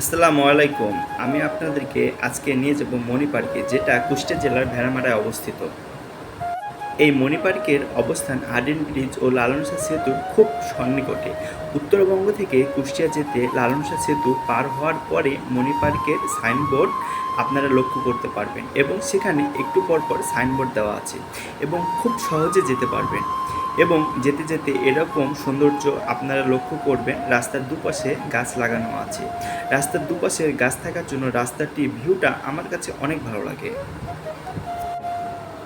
আসসালামু আলাইকুম। আমি আপনাদেরকে আজকে নিয়ে যাব মণি পার্কে যেটা কুষ্টিয়া জেলার ভেড়ামারায় অবস্থিত। এই মণি পার্কের অবস্থান হার্ডিন ব্রিজ ও লালনসা সেতু খুব সন্নিকটে। উত্তরবঙ্গ থেকে কুষ্টিয়া যেতে লালনসা সেতু পার হওয়ার পরে মণি পার্কের সাইনবোর্ড আপনারা লক্ষ্য করতে পারবেন এবং সেখানে একটু পর পর সাইনবোর্ড দেওয়া আছে এবং খুব সহজে যেতে পারবেন এবং যেতে যেতে এরকম সৌন্দর্য আপনারা লক্ষ্য করবেন, রাস্তার দুপাশে গাছ লাগানো আছে। রাস্তার দুপাশে গাছ থাকার জন্য রাস্তাটির ভিউটা আমার কাছে অনেক ভালো লাগে।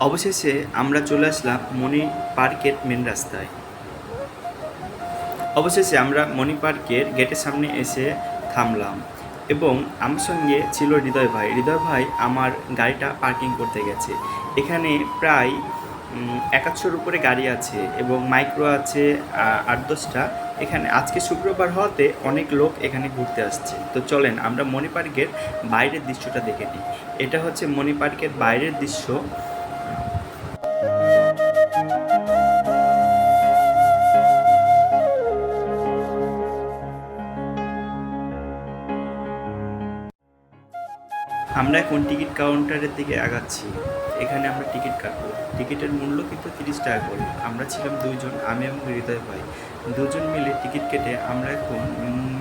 অবশেষে আমরা চলে আসলাম মণি পার্কের মেন রাস্তায়। অবশেষে আমরা মণি পার্কের গেটের সামনে এসে থামলাম এবং আমার সঙ্গে ছিল হৃদয় ভাই। হৃদয় ভাই আমার গাড়িটা পার্কিং করতে গেছে। এখানে প্রায় একাশোর উপরে গাড়ি আছে এবং মাইক্রো আছে আট দশটা। এখানে আজকে শুক্রবার হওয়াতে অনেক লোক এখানে ঘুরতে আসছে। তো চলেন আমরা মণি পার্কের বাইরের দৃশ্যটা দেখে নিই। এটা হচ্ছে মণি পার্কের বাইরের দৃশ্য। আমরা এখন টিকিট কাউন্টারের দিকে আগাচ্ছি। এখানে আমরা টিকিট কাটবো। টিকিটের মূল্য কিন্তু তিরিশ টাকা করে। আমরা ছিলাম দুইজন, আমি এবং হৃদয় ভাই। দুজন মিলে টিকিট কেটে আমরা এখন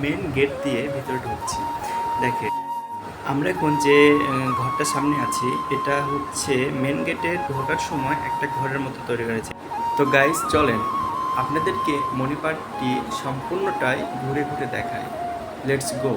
মেন গেট দিয়ে ভিতরে ঢুকছি। দেখে, আমরা এখন যে ঘরটার সামনে আছি, এটা হচ্ছে মেন গেটে ঢোকার সময় একটা ঘরের মতো তৈরি করেছে। তো গাইস চলেন। আপনাদেরকে মণিপার্কটি সম্পূর্ণটাই ঘুরে ঘুরে দেখায় লেটস গো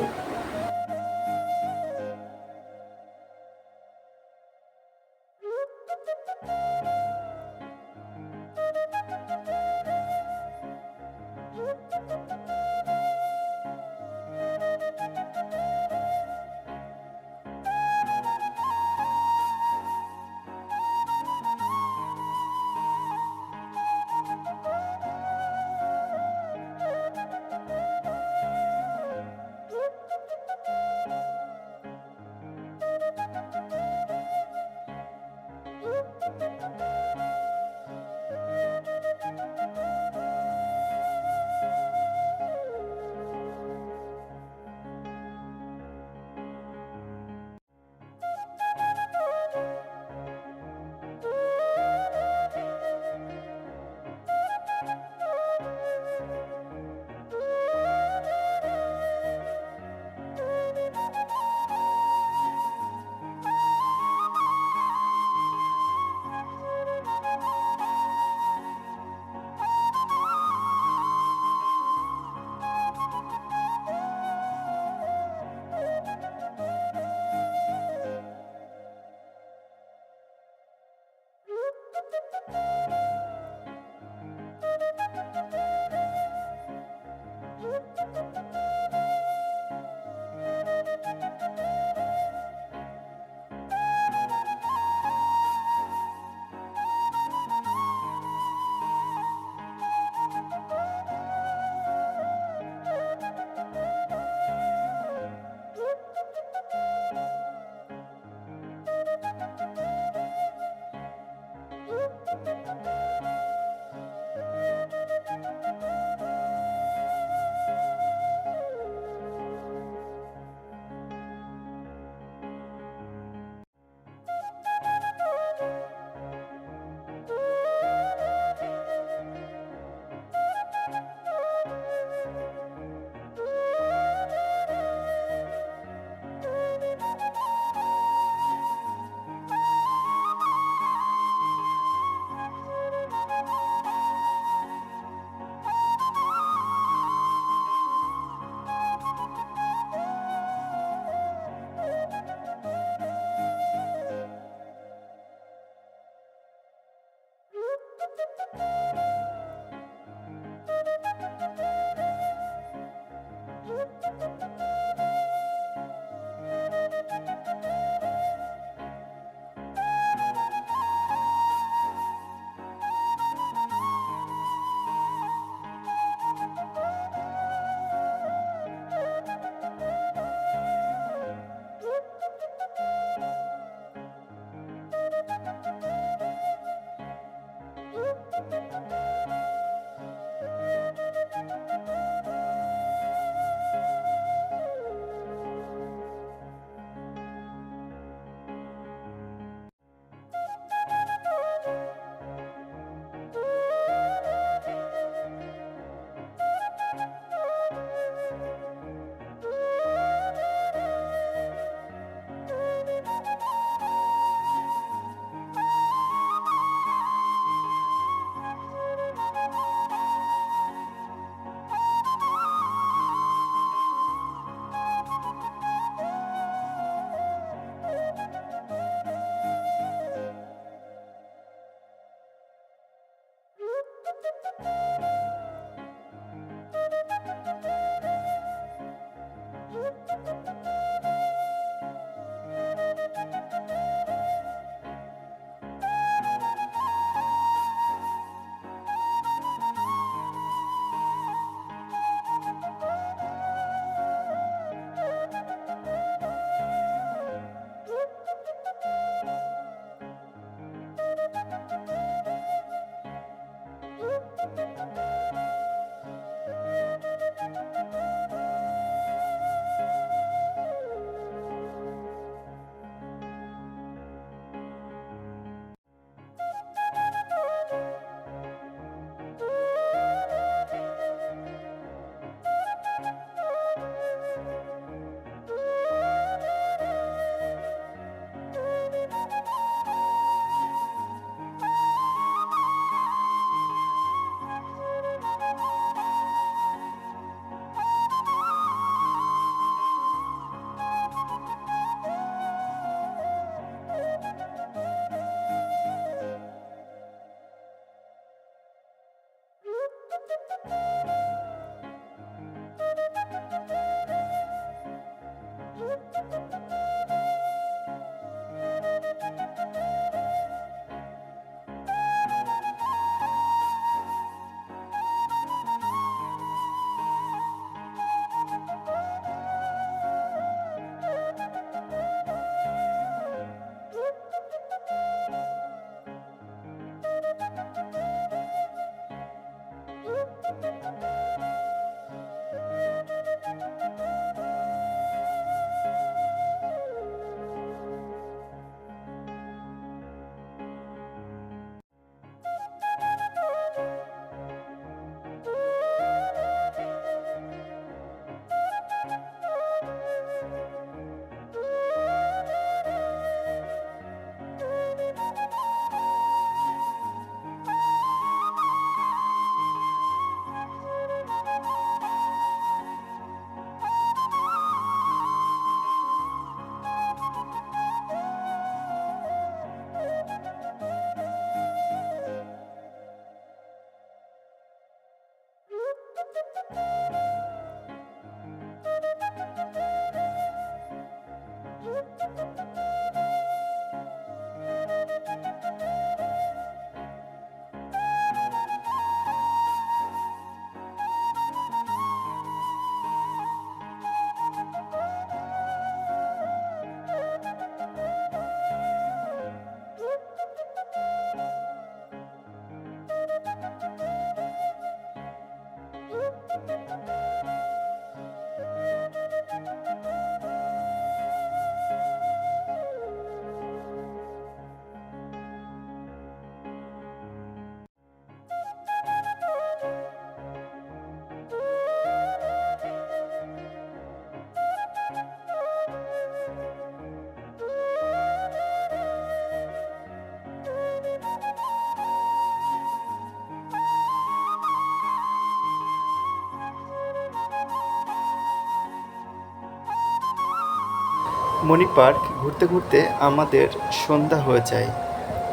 মণি পার্ক ঘুরতে ঘুরতে আমাদের সন্ধ্যা হয়ে যায়।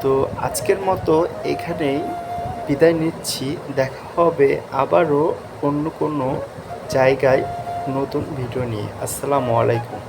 তো আজকের মতো এখানেই বিদায় নিচ্ছি। দেখা হবে আবারও অন্য কোনো জায়গায় নতুন ভিডিও নিয়ে। আসসালামু আলাইকুম।